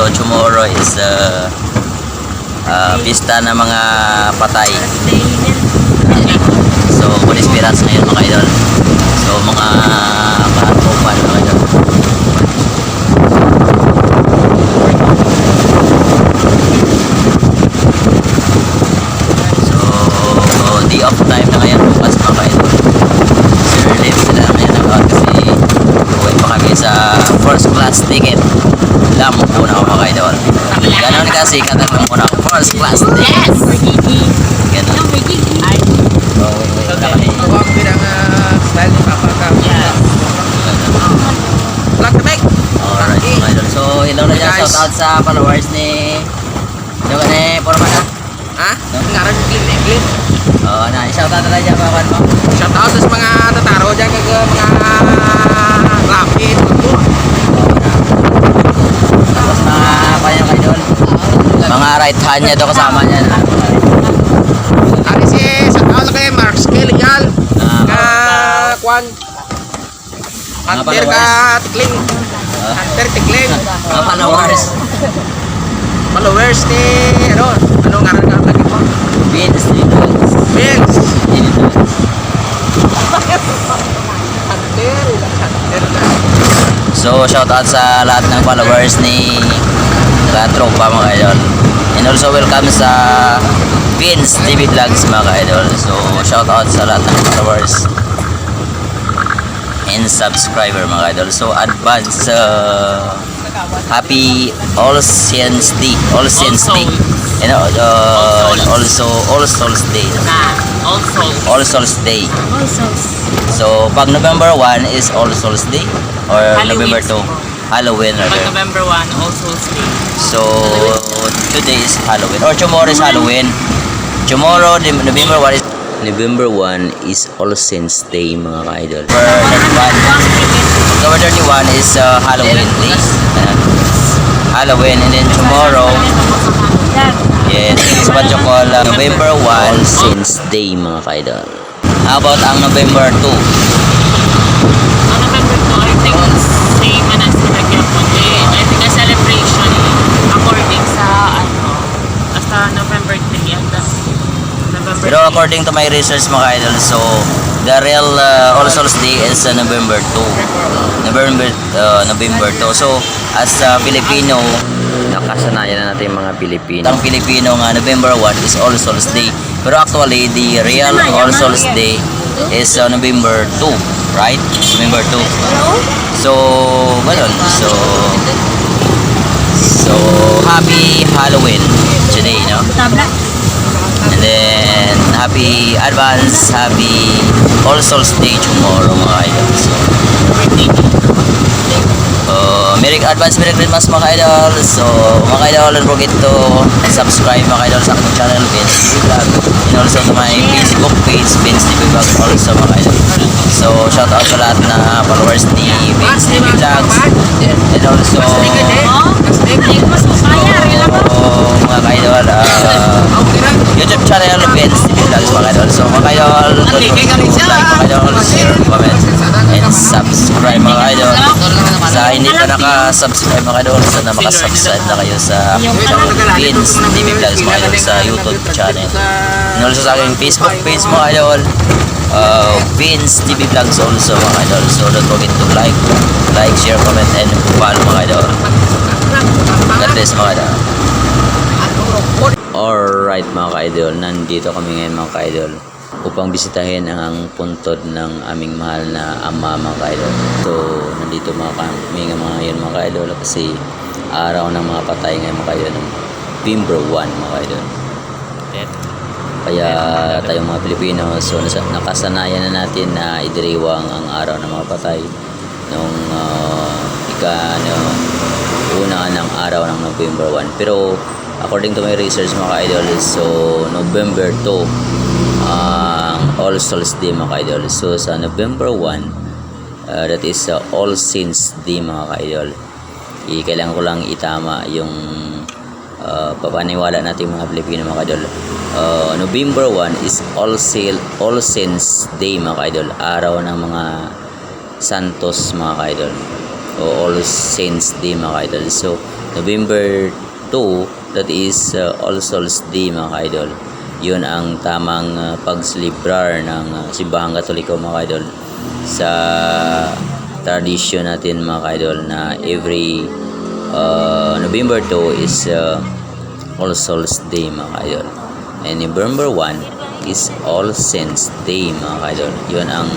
So tomorrow is uh, uh, pista ng mga patay. So Buddhist spirits ngayon mga idol. So mga kahatupan mga idol. So day off time na ngayon bukas mga idol. Sir Liv sila ngayon ang kasi uwi pa kami sa first class ticket. Lang muna ako mga idol. Ganon kasi katagal muna ako. First class. Yes! Ganon. No, we're gigi. So, wait, wait, wala kami. Ito ang pinang uh, style ni Papa ka. Yes. Black the bike. Alright mga idol. So hello na dyan. Shout out sa followers ni Yung ni Forman ha? Ha? Ngaran ni Clean eh, Clean. Oo na. Shout out na dyan mga kan mo. Shout out sa mga tataro dyan kag mga rapid. Tuto. Oo na. Tapos mga kanyang idol. Mga right hand niya daw kasama niya na. Ari si shout out kay Mark Skill yan. Ah, Ka kwan. Hunter ka tikling. Ah. Hunter tikling. Mga followers. Followers ni ano? Ano ngaran ka lagi mo? Vince Nichols. Vince. Nichols. Hunter. So shout out sa lahat ng followers ni Katropa mga idol. And also welcome sa Vince TV Vlogs mga idol. So shout out sa lahat ng followers and subscriber mga idol. So advance uh, happy All Saints Day. All Saints Day. You know, uh, also All Souls Day. Na, also. All Souls Day. So pag November 1 is All Souls Day or Halloween November 2 Halloween Pag rather. November 1, also stay. So, today is Halloween. Or tomorrow is Halloween. Tomorrow, the- November 1 is... November 1 is All Saints Day, mga ka-idol. November 31, November 31 is uh, Halloween Day. Halloween. And then tomorrow, yes, is what you call uh, November 1 All Saints Day, mga ka-idol. How about ang November 2? Ang November 2, I think same man as nilagyan ko. Eh, I think a celebration according sa ano, basta November 3 yata. November Pero according to my research mga idol, so the real uh, All Souls Day is uh, November 2. November uh, November 2. So as a Filipino, nakasanayan na natin mga Pilipino. Ang Pilipino nga November 1 is All Souls Day. Pero actually the real All Souls Day is uh, November 2, right? November 2. So, ganun. So, so happy Halloween today, no? And then, happy advance, happy All Souls Day tomorrow mga idol. So, uh, Merry advance Merry Christmas mga idol. So, mga idol, don't forget to subscribe mga idol sa aking channel, Vince TV Vlog. And also to my Facebook page, Vince TV Vlog also mga idol. So, shout out sa lahat na followers ni Vince TV Vlogs. And also, oh, mga idol, uh, YouTube channel Vince TV Vlogs mga idol. So mga idol, don't forget to like mga idol, share, comment, and subscribe mga idol. Sa hindi pa naka-subscribe mga idol, sana makasubscribe na kayo sa Vince TV Vlogs mga idol sa YouTube channel. And also sa aking Facebook page mga idol, uh, Vince TV Vlogs also mga idol. So don't forget to like, like, share, comment, and follow mga idol. God bless mga idol. Alright mga ka-idol, nandito kami ngayon mga ka-idol upang bisitahin ang puntod ng aming mahal na ama mga ka-idol. So, nandito mga kami mga ngayon mga ka-idol kasi araw ng mga patay ngayon mga ka-idol ng November 1 mga ka-idol. Kaya tayong mga Pilipino, so nakasanayan na natin na idiriwang ang araw ng mga patay nung uh, ika, ano, una ng araw ng November 1. Pero according to my research mga idol so November 2 ang All Souls Day mga idol so sa November 1 uh, that is uh, All Saints Day mga idol I, kailangan ko lang itama yung uh, papaniwala natin mga Pilipino mga idol uh, November 1 is All, Sail, All Saints Day mga idol araw ng mga santos mga idol o All Saints Day mga idol so November 2, that is uh, All Souls Day mga ka-idol. Yun ang tamang uh, pagselebrar ng uh, Simbahang Katoliko mga ka-idol sa tradisyon natin mga ka-idol na every uh, November 2 is uh, All Souls Day mga ka-idol. And November 1 is All Saints Day mga ka-idol. Yun ang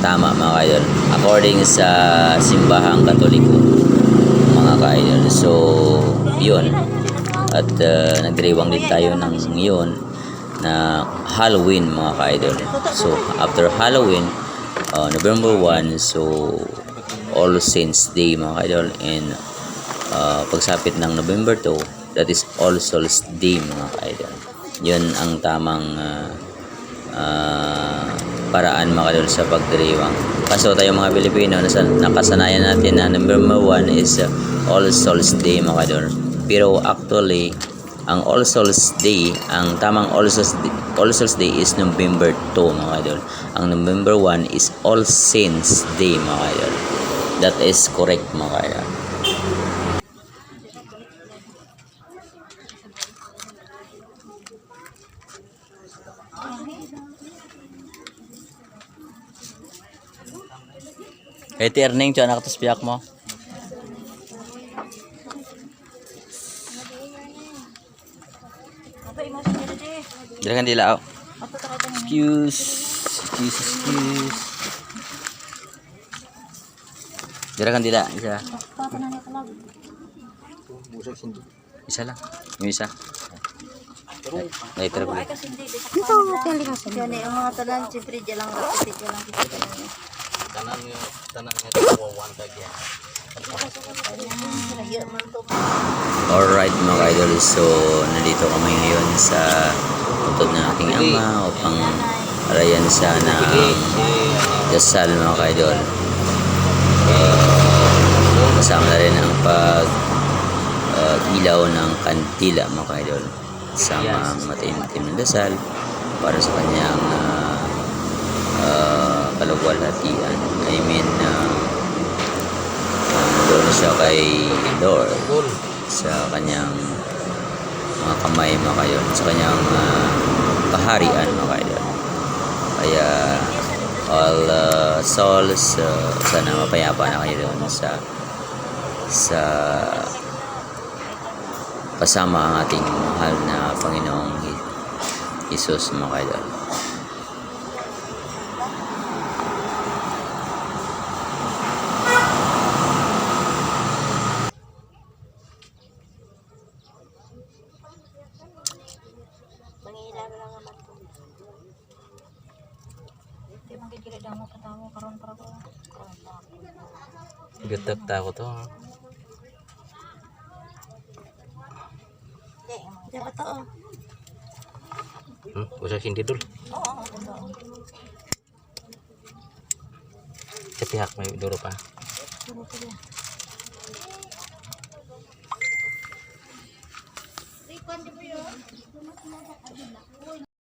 tama mga ka-idol. According sa Simbahang Katoliko mga ka-idol. So, yun. At uh, nagdiriwang din tayo ng ngayon na Halloween mga ka-idol. So, after Halloween, uh, November 1, so All Saints Day mga ka-idol. And uh, pagsapit ng November 2, that is All Souls Day mga ka-idol. Yun ang tamang uh, uh, paraan mga kadol sa pagdiriwang. Kaso tayo mga Pilipino, nakasanayan natin na number one is uh, All Souls Day mga kadol. Pero actually, ang All Souls Day, ang tamang All Souls Day, All Souls Day is November 2 mga kadol. Ang November 1 is All Saints Day mga kadol. That is correct mga kadol. Kay Terning, tiyan ako mo. Dila kan dila oh. Excuse. Excuse, excuse. Dila kan dila, isa. Isa lang. Yung isa. Later ko. Ito, kali ka sa Yan ang mga tanan, siyempre dyan lang, siyempre dyan lang, siyempre dyan lang. Tanan nga, tanan nga kawawan ka kaya. Kaya man to. Alright mga idol, so nandito kami ngayon sa utod ng aking ama upang arayan siya ng dasal mga idol. Uh, kasama na rin ang pag uh, ilaw ng kandila mga idol. Sama ang matiim-tim ng dasal para sa kanyang uh, uh, kalugwalhatian. I mean, uh, doon siya kay Lord sa kanyang mga kamay mga kayo sa kanyang ah, kaharian mga kayo. Kaya all uh, souls uh, sana mapayapa na kayo doon sa sa kasama ang ating mahal na Panginoong Jesus mga kayo man kikira daw mo katawo karon para ko. Karon pa ako. Gatap ta ko to. Di, di ba to? oh? Hmm, usah hindi dul. Oo, oo, ganda. Sa pihak may duro pa. Puro ko yan.